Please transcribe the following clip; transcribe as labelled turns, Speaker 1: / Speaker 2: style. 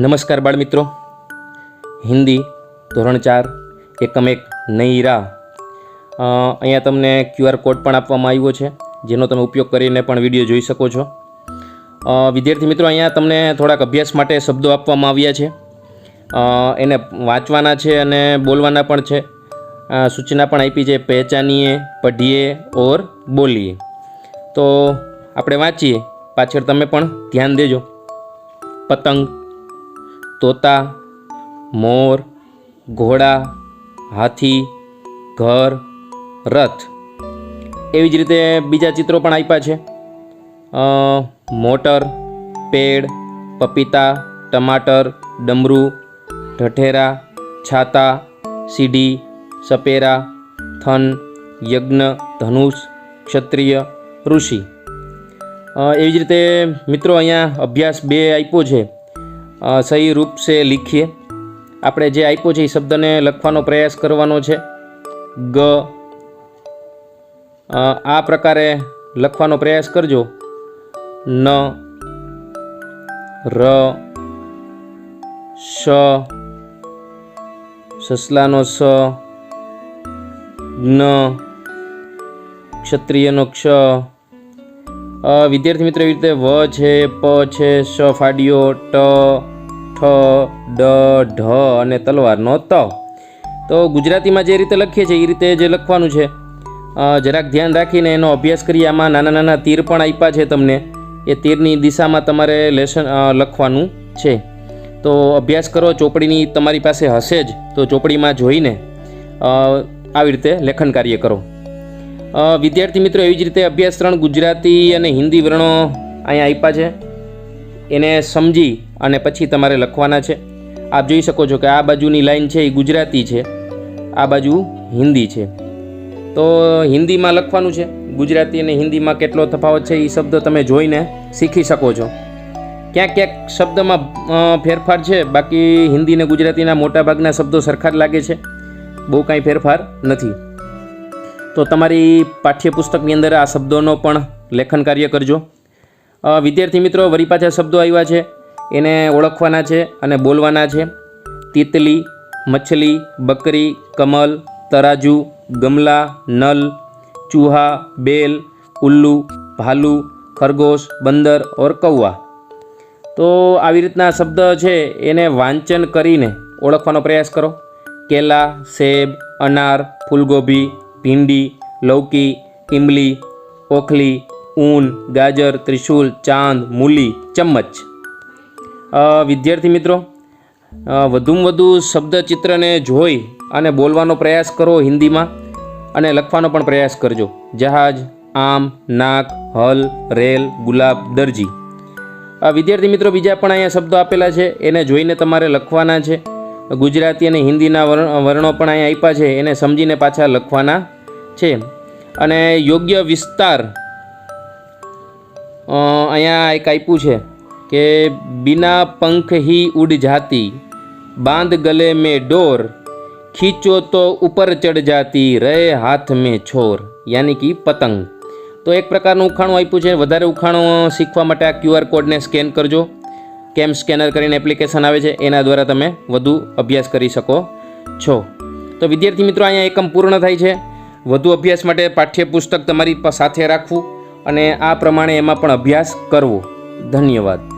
Speaker 1: નમસ્કાર બાળમિત્રો. હિન્દી ધોરણ ચાર, એકમ એક, નઈ રાહ અહીંયા તમને ક્યુઆર કોડ પણ આપવામાં આવ્યો છે, જેનો તમે ઉપયોગ કરીને પણ વીડિયો જોઈ શકો છો. વિદ્યાર્થી મિત્રો, અહીંયા તમને થોડાક અભ્યાસ માટે શબ્દો આપવામાં આવ્યા છે. એને વાંચવાના છે અને બોલવાના પણ છે. સૂચના પણ આપી છે, પહેચાનીએ, પઢીએ, ઓર બોલીએ. તો આપણે વાંચીએ. પાછળ તમે પણ ધ્યાન દેજો. પતંગ તોતા, મોર, ઘોડા, હાથી, ઘર, રથ એવી જ રીતે બીજા ચિત્રો પણ આપ્યા છે. મોટર, પેડ, પપીતા, ટમાટર, ડમરું, ઢઠેરા, છાતા, સીડી, સપેરા, થન, યજ્ઞ, ધનુષ, ક્ષત્રિય, ઋષિ. એવી જ રીતે મિત્રો અહીંયા અભ્યાસ બે આપ્યો છે. સહી રૂપ સે લીખીએ. આપણે જે આપ્યો છે એ શબ્દને લખવાનો પ્રયાસ કરવાનો છે. ગ. આ પ્રકારે લખવાનો પ્રયાસ કરજો. ન. ર. શ. સસલાનો સ. જ્ઞ ક્ષત્રિયનો ક્ષ. વિદ્યાર્થી મિત્રો, એવી રીતે વ છે, પ છે શ ફાડ્યો, ટ. ઠ ડ, ઢ અને તલવારનો ત. તો ગુજરાતીમાં જે રીતે લખીએ છીએ, એ રીતે જે લખવાનું છે. જરાક ધ્યાન રાખીને એનો અભ્યાસ કરીએ. આમાં નાના નાના તીર પણ આપ્યા છે તમને. એ તીરની દિશામાં તમારે લેસન લખવાનું છે. તો અભ્યાસ કરો, ચોપડીની તમારી પાસે હશે જ. તો ચોપડીમાં જોઈને આવી રીતે લેખન કાર્ય કરો. વિદ્યાર્થી મિત્રો, એવી જ રીતે અભ્યાસ ત્રણ ગુજરાતી અને હિન્દી વર્ણો અહીંયા આપ્યા છે. એને સમજી અને પછી તમારે લખવાના છે. આપ જોઈ શકો છો કે આ બાજુની લાઈન છે એ ગુજરાતી છે, આ બાજુ હિન્દી છે. તો હિન્દીમાં લખવાનું છે. ગુજરાતી અને હિન્દીમાં કેટલો તફાવત છે એ શબ્દ તમે જોઈને શીખી શકો છો. ક્યાંક ક્યાંક શબ્દમાં ફેરફાર છે. બાકી હિન્દી અને ગુજરાતીના મોટાભાગના શબ્દો સરખા જ લાગે છે. બહુ કાંઈ ફેરફાર નથી. તો તમારી પાઠ્યપુસ્તકની અંદર આ શબ્દોનો પણ લેખન કાર્ય કરજો. વિદ્યાર્થી મિત્રો, વરી પાછા શબ્દો આવ્યા છે. એને ઓળખવાના છે અને બોલવાના છે. તિતલી મછલી બકરી કમલ તરાજુ ગમલા નલ ચૂહા બેલ ઉલ્લુ ભાલુ ખરગોશ બંદર ઓર કૌવા. તો આવી રીતના શબ્દ છે એને વાંચન કરીને ઓળખવાનો પ્રયાસ કરો. કેલા સેબ અનાર ફૂલગોભી ભીંડી લૌકી ઇમલી ઓખલી ઊન ગાજર ત્રિશૂલ ચાંદ મૂલી ચમચ અ, વિદ્યાર્થી મિત્રો વધુમાં વધુ શબ્દ ચિત્રને જોઈ અને બોલવાનો પ્રયાસ કરો હિન્દીમાં અને લખવાનો પણ પ્રયાસ કરજો. જહાજ, આમ, નાક, હલ, રેલ, ગુલાબ, દરજી. વિદ્યાર્થી મિત્રો, બીજા પણ અહીંયા શબ્દો આપેલા છે. એને જોઈને તમારે લખવાના છે. ગુજરાતી અને હિન્દીના વર્ણો પણ અહીંયા આપ્યા છે. એને સમજીને પાછા લખવાના છે. અને યોગ્ય વિસ્તાર અહીંયા એક આપ્યું છે. કે બિના પંખ હી ઉડ જાતી, બાંધ ગલે મેં ડોર, ખીંચો તો ઉપર ચઢ જાતી, રહે હાથ મેં છોર, યાની કે પતંગ. તો એક પ્રકારનું ઉખાણું આપ્યું છે. વધારે ઉખાણો શીખવા માટે આ ક્યુઆર કોડને સ્કેન કરજો. કેમ સ્કેનર કરીને એપ્લિકેશન આવે છે, એના દ્વારા તમે વધુ અભ્યાસ કરી શકો છો. તો વિદ્યાર્થી મિત્રો, અહીંયા એકમ પૂર્ણ થાય છે. વધુ અભ્યાસ માટે પાઠ્યપુસ્તક તમારી સાથે રાખવું અને આ પ્રમાણે એમાં પણ અભ્યાસ કરવો. ધન્યવાદ.